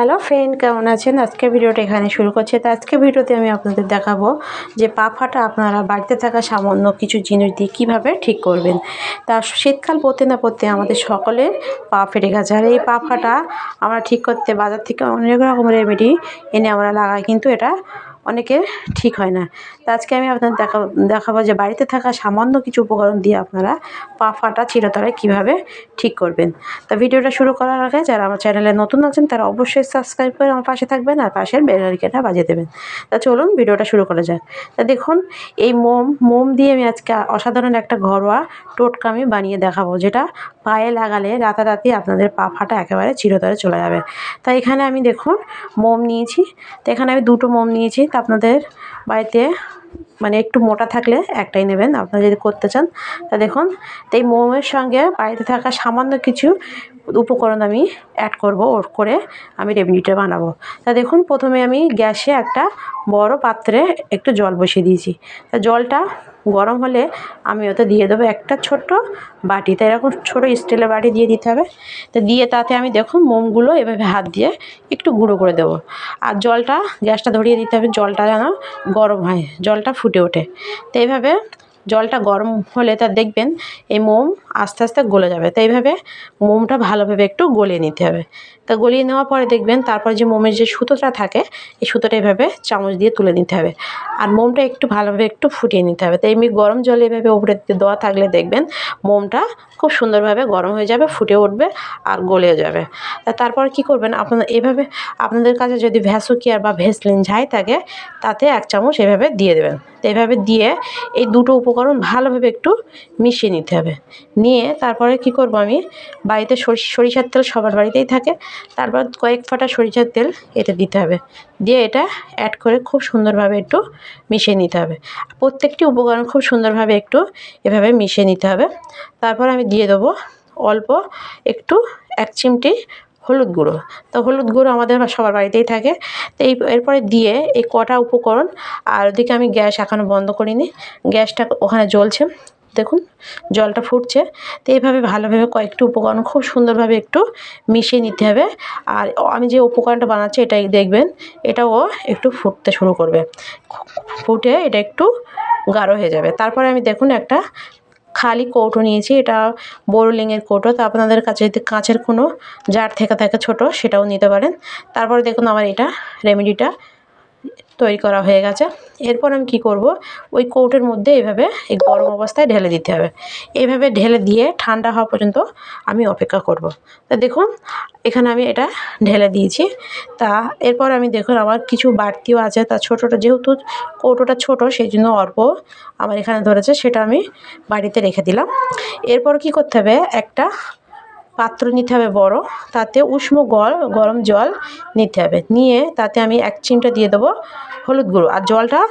Hello friend, কেমন আছেন? আজকে ভিডিওটা এখানে শুরু করছে। তো আজকে ভিডিওতে আমি আপনাদের দেখাবো যে পা ফাটা আপনারা বাড়িতে থাকা সামান্য কিছু জিনিস দিয়ে কীভাবে ঠিক করবেন। তা শীতকাল পড়তে না পড়তে আমাদের সকলের পা ফেটে গেছে। আর এই পা ফাটা আমরা ঠিক করতে বাজার থেকে অনেক রকম রেমেডি এনে আমরা লাগাই, কিন্তু এটা অনেকের ঠিক হয় না। তো আজকে আমি আপনাদের দেখাবো দেখাবো যে বাড়িতে থাকা সামান্য কিছু উপকরণ দিয়ে আপনারা পা ফাটা চিরতরে কীভাবে ঠিক করবেন। তা ভিডিওটা শুরু করার আগে যারা আমার চ্যানেলে নতুন আছেন, তারা অবশ্যই সাবস্ক্রাইব করে আমার পাশে থাকবেন আর পাশের বেল আইকনটা বাজিয়ে দেবেন। তা চলুন ভিডিওটা শুরু করা যাক। তা দেখুন, এই মোম মোম দিয়ে আমি আজকে অসাধারণ একটা ঘরোয়া টোটকা আমি বানিয়ে দেখাবো, যেটা পায়ে লাগালে রাতারাতি আপনাদের পা ফাটা একেবারে চিরতরে চলে যাবে। তা এখানে আমি দেখুন, মোম নিয়েছি। তো এখানে আমি দুটো মোম নিয়েছি। আপনাদের বাড়িতে মানে একটু মোটা থাকলে একটাই নেবেন। আপনারা যদি করতে চান, তা দেখুন এই মোমের সঙ্গে বাড়িতে থাকা সামান্য কিছু উপকরণ আমি অ্যাড করব ওর করে আমি রেমেডিটা বানাবো। তা দেখুন, প্রথমে আমি গ্যাসে একটা বড় পাত্রে একটু জল বসিয়ে দিয়েছি। তা জলটা গরম হলে আমি ওতে দিয়ে দেবো একটা ছোট্ট বাটি। তো এরকম ছোটো স্টিলের বাটি দিয়ে দিতে হবে। তো দিয়ে তাতে আমি দেখুন, মোমগুলো এভাবে হাত দিয়ে একটু গুঁড়ো করে দেবো। আর জলটা, গ্যাসটা ধরিয়ে দিতে হবে, জলটা যেন গরম হয়। জলটা ফুটে ওঠে। তো এইভাবে জলটা গরম হলে তা দেখবেন এই মোম আস্তে আস্তে গলে যাবে। তো এইভাবে মোমটা ভালোভাবে একটু গলিয়ে নিতে হবে। তা গলিয়ে নেওয়ার পরে দেখবেন তারপর যে মোমের যে সুতোটা থাকে, এই সুতোটা এভাবে চামচ দিয়ে তুলে নিতে হবে। আর মোমটা একটু ভালোভাবে একটু ফুটিয়ে নিতে হবে। তো এমনি গরম জলে এভাবে উপরে দেওয়া থাকলে দেখবেন মোমটা খুব সুন্দরভাবে গরম হয়ে যাবে, ফুটে উঠবে আর গলেও যাবে। তা তারপর কি করবেন? আপনারা এভাবে আপনাদের কাছে যদি ভ্যাসোকিয়ার বা ভেসলিন যাই থাকে, তাতে এক চামচ এভাবে দিয়ে দেবেন। তো এভাবে দিয়ে এই দুটো উপকরণ ভালোভাবে একটু মিশিয়ে নিতে হবে। নিয়ে তারপরে কি করব আমি? বাড়িতে সরিষার তেল সবার বাড়িতেই থাকে। তারপর কয়েক ফাটা সরিষার তেল এটা দিতে হবে। দিয়ে এটা অ্যাড করে খুব সুন্দরভাবে একটু মিশিয়ে নিতে হবে। প্রত্যেকটি উপকরণ খুব সুন্দরভাবে একটু এভাবে মিশিয়ে নিতে হবে। তারপর আমি দিয়ে দেবো অল্প একটু এক চিমটি হলুদ গুঁড়ো। তো হলুদ গুঁড়ো আমাদের সবার বাড়িতেই থাকে। তো এই এরপরে দিয়ে এই কটা উপকরণ আর ওদিকে আমি গ্যাস এখনও বন্ধ করিনি। গ্যাসটা ওখানে জ্বলছে। দেখুন, জলটা ফুটছে। তো এইভাবে ভালোভাবে কয়েকটি উপকরণ খুব সুন্দরভাবে একটু মিশিয়ে নিতে হবে। আর আমি যে উপকরণটা বানাচ্ছি এটাই দেখবেন, এটাও একটু ফুটতে শুরু করবে। ফুটে এটা একটু গাঢ় হয়ে যাবে। তারপরে আমি দেখুন একটা খালি কৌটো নিয়েছি, এটা বোরলিংয়ের কৌটো তো আপনাদের কাছে যদি কাঁচের কোনো জার থেকে থাকে ছোটো, সেটাও নিতে পারেন। তারপরে দেখুন আমার এটা রেমেডিটা তৈরি করা হয়ে গেছে। এরপর আমি কি করব? ওই কৌটের মধ্যে এভাবে এই গরম অবস্থায় ঢেলে দিতে হবে। এইভাবে ঢেলে দিয়ে ঠান্ডা হওয়া পর্যন্ত আমি অপেক্ষা করব। তা দেখুন, এখানে আমি এটা ঢেলে দিয়েছি। তা এরপর আমি দেখুন, আমার কিছু বাড়তিও আছে। তা ছোটোটা যেহেতু কৌটোটা ছোট সেই জন্য অল্প আমার এখানে ধরেছে, সেটা আমি বাড়িতে রেখে দিলাম। এরপর কি করতে হবে? একটা পাত্র নিতে হবে বড়, তাতে উষ্ণ গল, গরম জল নিতে হবে। নিয়ে তাতে আমি এক চিমটা দিয়ে দেবো হলুদ গুঁড়ো। আর জলটা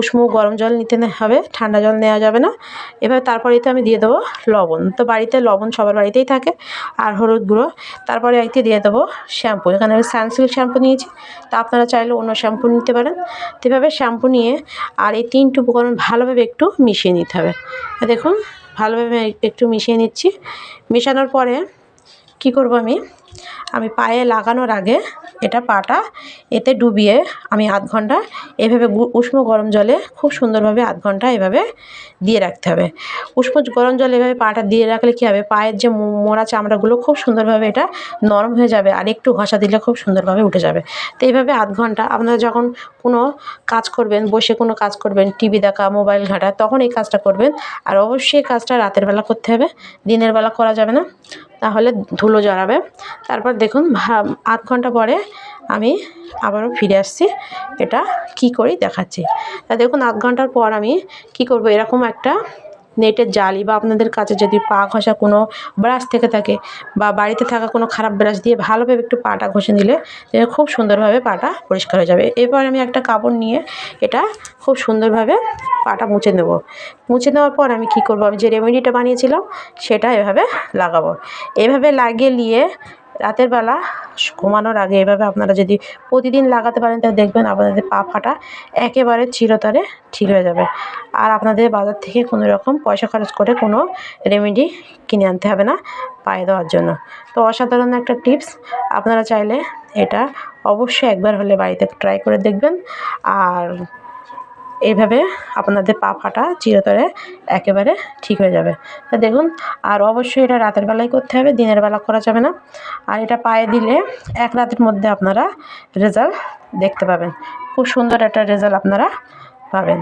উষ্ণ গরম জল নিতে হবে, ঠান্ডা জল নেওয়া যাবে না। এবার তারপরে এতে আমি দিয়ে দেবো লবণ। তো বাড়িতে লবণ সবার বাড়িতেই থাকে। আর হলুদ গুঁড়ো। তারপরে একটি দিয়ে দেবো শ্যাম্পু। এখানে আমি সানসিল্ক শ্যাম্পু নিয়েছি। তা আপনারা চাইলে অন্য শ্যাম্পু নিতে পারেন। তো এভাবে শ্যাম্পু নিয়ে আর এই তিনটি উপকরণ ভালোভাবে একটু মিশিয়ে নিতে হবে। দেখুন, ভালোভাবে একটু মিশিয়ে নিচ্ছি। মেশানোর পরে কি করব আমি? আমি পায়ে লাগানোর আগে এটা পাটা এতে ডুবিয়ে আমি আধ ঘণ্টা এভাবে উষ্ণ গরম জলে খুব সুন্দরভাবে আধ ঘণ্টা এভাবে দিয়ে রাখতে হবে। উষ্ণ গরম জলে এভাবে পাটা দিয়ে রাখলে কী হবে? পায়ের যে মোড়া চামড়াগুলো খুব সুন্দরভাবে এটা নরম হয়ে যাবে আর একটু ঘষা দিলে খুব সুন্দরভাবে উঠে যাবে। তো এইভাবে আধ ঘণ্টা আপনারা যখন কোনো কাজ করবেন, বসে কোনো কাজ করবেন, টিভি দেখা, মোবাইল ঘাঁটা, তখন এই কাজটা করবেন। আর অবশ্যই কাজটা রাতের বেলা করতে হবে। দিনের বেলা করা যাবে না। তাহলে ধুলো জড়াবে তারপর দেখুন আধ ঘণ্টা পরে আমি আবারও ফিরে আসছি। এটা কি করি দেখাচ্ছি। তা দেখুন, আধ ঘণ্টার পর আমি কি করব? এরকম একটা নেটের জালি বা আপনাদের কাছে যদি পা ঘষা কোনো ব্রাশ থেকে থাকে বা বাড়িতে থাকা কোনো খারাপ ব্রাশ দিয়ে ভালোভাবে একটু পাটা ঘষে নিলে খুব সুন্দরভাবে পাটা পরিষ্কার হয়ে যাবে। এরপর আমি একটা কাপড় নিয়ে এটা খুব সুন্দরভাবে পাটা মুছে নেব। মুছে নেওয়ার পর আমি কি করব? আমি যে রেমেডিটা বানিয়েছিলাম, সেটা এভাবে লাগাবো। এভাবে লাগিয়ে নিয়ে রাতের বেলা ঘুমানোর আগে এভাবে আপনারা যদি প্রতিদিন লাগাতে পারেন, তাহলে দেখবেন আপনাদের পা ফাটা একেবারে চিরতরে ঠিক হয়ে যাবে। আর আপনাদের বাজার থেকে কোনো রকম পয়সা খরচ করে কোনো রেমেডি কিনে আনতে হবে না পায়ে দেওয়ার জন্য। তো অসাধারণ একটা টিপস আপনারা চাইলে এটা অবশ্যই একবার হলে বাড়িতে ট্রাই করে দেখবেন। আর এইভাবে আপনাদের পা ফাটা চিরতরে একেবারে ঠিক হয়ে যাবে। তা দেখুন, আর অবশ্যই এটা রাতের বেলায় করতে হবে, দিনের বেলা করা যাবে না। আর এটা পায়ে দিলে এক রাতের মধ্যে আপনারা রেজাল্ট দেখতে পাবেন। খুব সুন্দর একটা রেজাল্ট আপনারা পাবেন।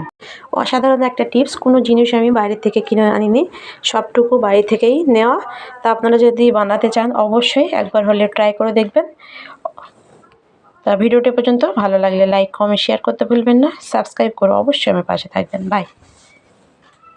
অসাধারণ একটা টিপস, কোনো জিনিস আমি বাইরে থেকে কিনে আনিনি, সবটুকু বাড়ি থেকেই নেওয়া। তা আপনারা যদি বানাতে চান, অবশ্যই একবার হলে ট্রাই করে দেখবেন। তা ভিডিওটি পর্যন্ত ভালো লাগলে লাইক কমেন্ট শেয়ার করতে ভুলবেন না। সাবস্ক্রাইব করে অবশ্যই আমার পাশে থাকবেন। বাই